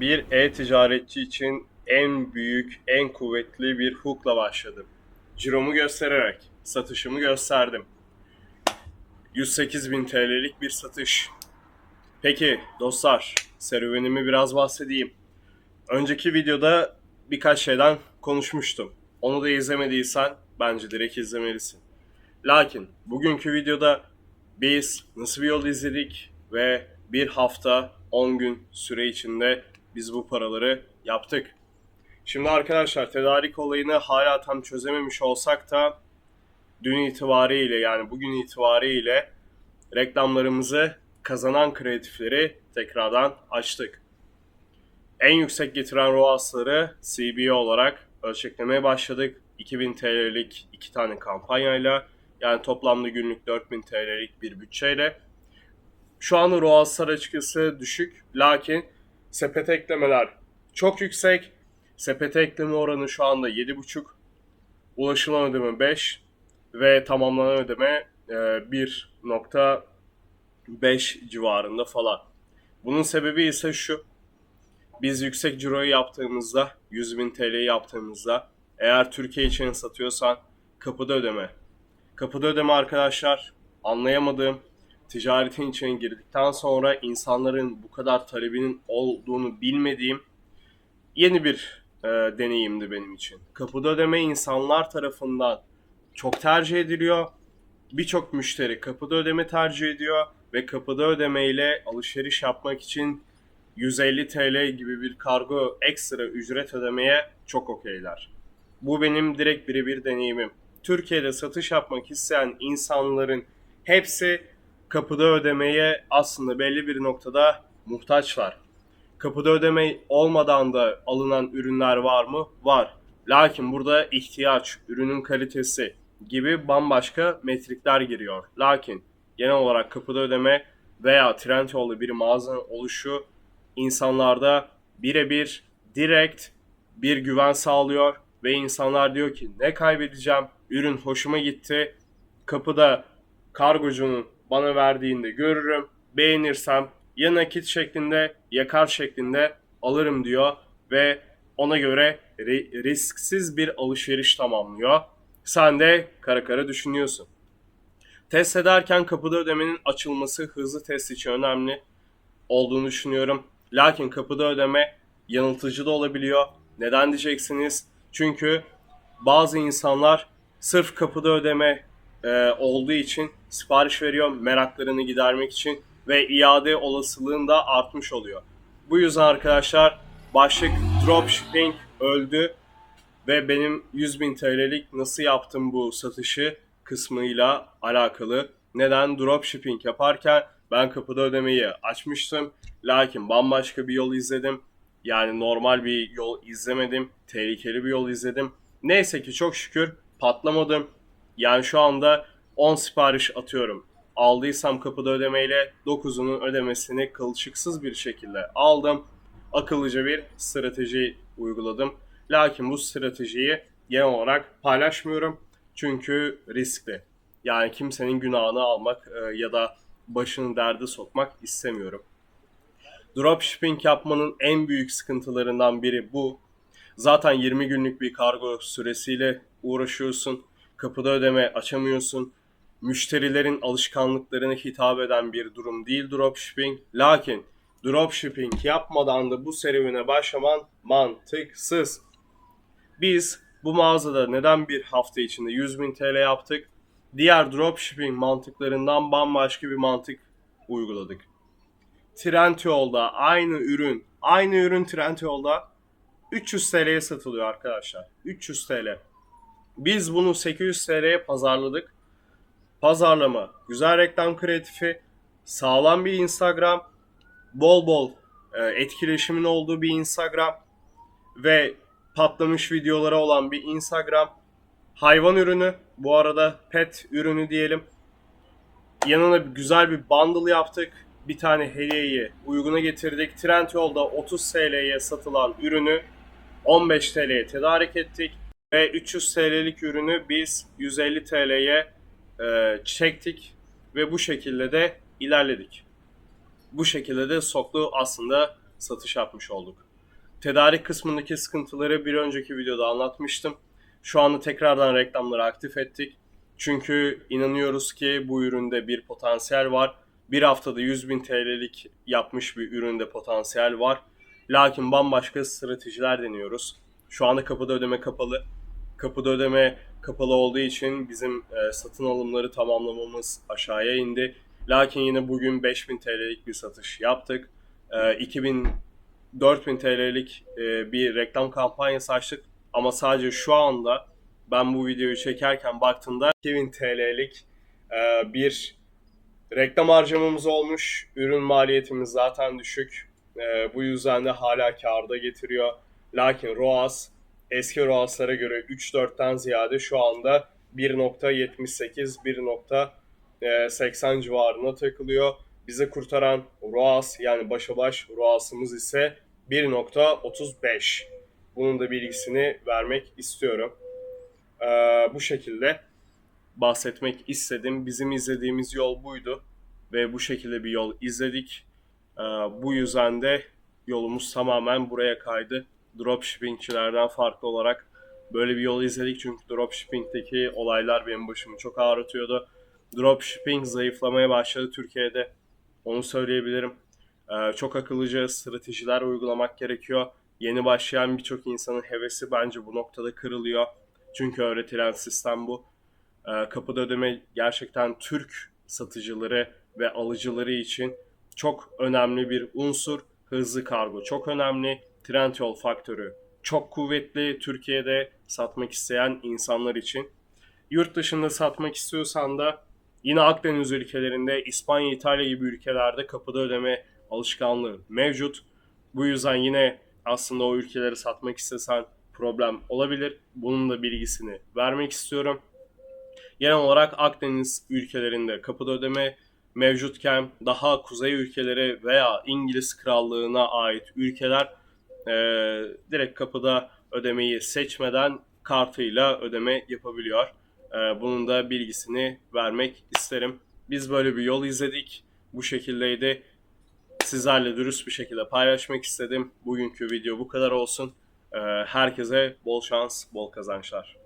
bir e-ticaretçi için en büyük, en kuvvetli bir hookla başladım. Ciromu göstererek satışımı gösterdim. 108 bin TL'lik bir satış. Peki dostlar, serüvenimi biraz bahsedeyim. Önceki videoda birkaç şeyden konuşmuştum. Onu da izlemediysen bence direkt izlemelisin. Lakin bugünkü videoda biz nasıl bir yol izledik ve bir hafta 10 gün süre içinde biz bu paraları yaptık. Şimdi arkadaşlar tedarik olayını hala tam çözememiş olsak da dün itibariyle yani bugün itibariyle reklamlarımızı kazanan kreatifleri tekrardan açtık. En yüksek getiren ROAS'ları CBA olarak ölçeklemeye başladık. 2000 TL'lik iki tane kampanyayla yani toplamda günlük 4000 TL'lik bir bütçeyle. Şu anda ROAS'lar açıkçası düşük lakin sepete eklemeler çok yüksek. Sepete ekleme oranı şu anda 7.5. Ulaşılan ödeme 5 ve tamamlanan ödeme e, 1.5 civarında falan. Bunun sebebi ise şu. Biz yüksek ciroyu yaptığımızda, 100 bin TL yaptığımızda eğer Türkiye için satıyorsan kapıda ödeme. Kapıda ödeme arkadaşlar anlayamadığım ticaretin içine girdikten sonra insanların bu kadar talebinin olduğunu bilmediğim yeni bir e, deneyimdi benim için. Kapıda ödeme insanlar tarafından çok tercih ediliyor. Birçok müşteri kapıda ödeme tercih ediyor ve kapıda ödeme ile alışveriş yapmak için 150 TL gibi bir kargo ekstra ücret ödemeye çok okeyler. Bu benim direkt birebir deneyimim. Türkiye'de satış yapmak isteyen insanların hepsi kapıda ödemeye aslında belli bir noktada muhtaçlar. Kapıda ödeme olmadan da alınan ürünler var mı? Var. Lakin burada ihtiyaç, ürünün kalitesi gibi bambaşka metrikler giriyor. Lakin genel olarak kapıda ödeme veya Trendyol'da bir mağazanın oluşu insanlarda birebir direkt bir güven sağlıyor ve insanlar diyor ki ne kaybedeceğim? Ürün hoşuma gitti. Kapıda kargocunun bana verdiğinde görürüm. Beğenirsem ya nakit şeklinde ya kart şeklinde alırım diyor ve ona göre ri- risksiz bir alışveriş tamamlıyor. Sen de kara kara düşünüyorsun. Test ederken kapıda ödemenin açılması hızlı test için önemli olduğunu düşünüyorum. Lakin kapıda ödeme yanıltıcı da olabiliyor. Neden diyeceksiniz? Çünkü bazı insanlar sırf kapıda ödeme e, olduğu için sipariş veriyor meraklarını gidermek için ve iade olasılığın da artmış oluyor. Bu yüzden arkadaşlar başlık dropshipping öldü ve benim 100.000 TL'lik nasıl yaptım bu satışı kısmıyla alakalı. Neden dropshipping yaparken ben kapıda ödemeyi açmıştım. Lakin bambaşka bir yol izledim. Yani normal bir yol izlemedim. Tehlikeli bir yol izledim. Neyse ki çok şükür patlamadım. Yani şu anda 10 sipariş atıyorum. Aldıysam kapıda ödemeyle 9'unun ödemesini kılçıksız bir şekilde aldım. Akıllıca bir strateji uyguladım. Lakin bu stratejiyi genel olarak paylaşmıyorum. Çünkü riskli. Yani kimsenin günahını almak e, ya da başını derde sokmak istemiyorum. Dropshipping yapmanın en büyük sıkıntılarından biri bu. Zaten 20 günlük bir kargo süresiyle uğraşıyorsun. Kapıda ödeme açamıyorsun. Müşterilerin alışkanlıklarına hitap eden bir durum değil dropshipping. Lakin dropshipping yapmadan da bu serüvene başlaman mantıksız. Biz bu mağazada neden bir hafta içinde 100.000 TL yaptık? Diğer dropshipping mantıklarından bambaşka bir mantık uyguladık. Trendyol'da aynı ürün, aynı ürün Trendyol'da 300 TL'ye satılıyor arkadaşlar. 300 TL. Biz bunu 800 TL'ye pazarladık. Pazarlama, güzel reklam kreatifi, sağlam bir Instagram, bol bol e, etkileşimin olduğu bir Instagram ve patlamış videoları olan bir Instagram. Hayvan ürünü, bu arada pet ürünü diyelim. Yanına güzel bir bundle yaptık. Bir tane hediyeyi uyguna getirdik. Trendyol'da 30 TL'ye satılan ürünü 15 TL'ye tedarik ettik. Ve 300 TL'lik ürünü biz 150 TL'ye e, çektik. Ve bu şekilde de ilerledik. Bu şekilde de soklu aslında satış yapmış olduk. Tedarik kısmındaki sıkıntıları bir önceki videoda anlatmıştım. Şu anda tekrardan reklamları aktif ettik. Çünkü inanıyoruz ki bu üründe bir potansiyel var. Bir haftada 100 bin TL'lik yapmış bir üründe potansiyel var. Lakin bambaşka stratejiler deniyoruz. Şu anda kapıda ödeme kapalı. Kapıda ödeme kapalı olduğu için bizim e, satın alımları tamamlamamız aşağıya indi. Lakin yine bugün 5000 TL'lik bir satış yaptık. E, 2000 4000 TL'lik e, bir reklam kampanyası açtık. Ama sadece şu anda ben bu videoyu çekerken baktığımda 2000 TL'lik e, bir reklam harcamamız olmuş. Ürün maliyetimiz zaten düşük. E, bu yüzden de hala karda getiriyor. Lakin ROAS eski ROAS'lara göre 3-4'ten ziyade şu anda 1.78, 1.80 civarına takılıyor. Bizi kurtaran ROAS yani başa baş ROAS'ımız ise 1.35. Bunun da bilgisini vermek istiyorum. Ee, bu şekilde bahsetmek istedim. Bizim izlediğimiz yol buydu ve bu şekilde bir yol izledik. Ee, bu yüzden de yolumuz tamamen buraya kaydı. Dropshippingçilerden farklı olarak böyle bir yol izledik çünkü dropshipping'deki olaylar benim başımı çok ağrıtıyordu. Dropshipping zayıflamaya başladı Türkiye'de. Onu söyleyebilirim. Ee, çok akıllıca stratejiler uygulamak gerekiyor. Yeni başlayan birçok insanın hevesi bence bu noktada kırılıyor. Çünkü öğretilen sistem bu. Ee, kapıda ödeme gerçekten Türk satıcıları ve alıcıları için çok önemli bir unsur. Hızlı kargo çok önemli. Trendyol faktörü çok kuvvetli Türkiye'de satmak isteyen insanlar için. Yurt dışında satmak istiyorsan da yine Akdeniz ülkelerinde İspanya, İtalya gibi ülkelerde kapıda ödeme alışkanlığı mevcut. Bu yüzden yine aslında o ülkeleri satmak istesen problem olabilir. Bunun da bilgisini vermek istiyorum. Genel olarak Akdeniz ülkelerinde kapıda ödeme mevcutken daha kuzey ülkeleri veya İngiliz krallığına ait ülkeler e, direkt kapıda ödemeyi seçmeden kartıyla ödeme yapabiliyor. E, bunun da bilgisini vermek isterim. Biz böyle bir yol izledik. Bu şekildeydi. Sizlerle dürüst bir şekilde paylaşmak istedim. Bugünkü video bu kadar olsun. E, herkese bol şans, bol kazançlar.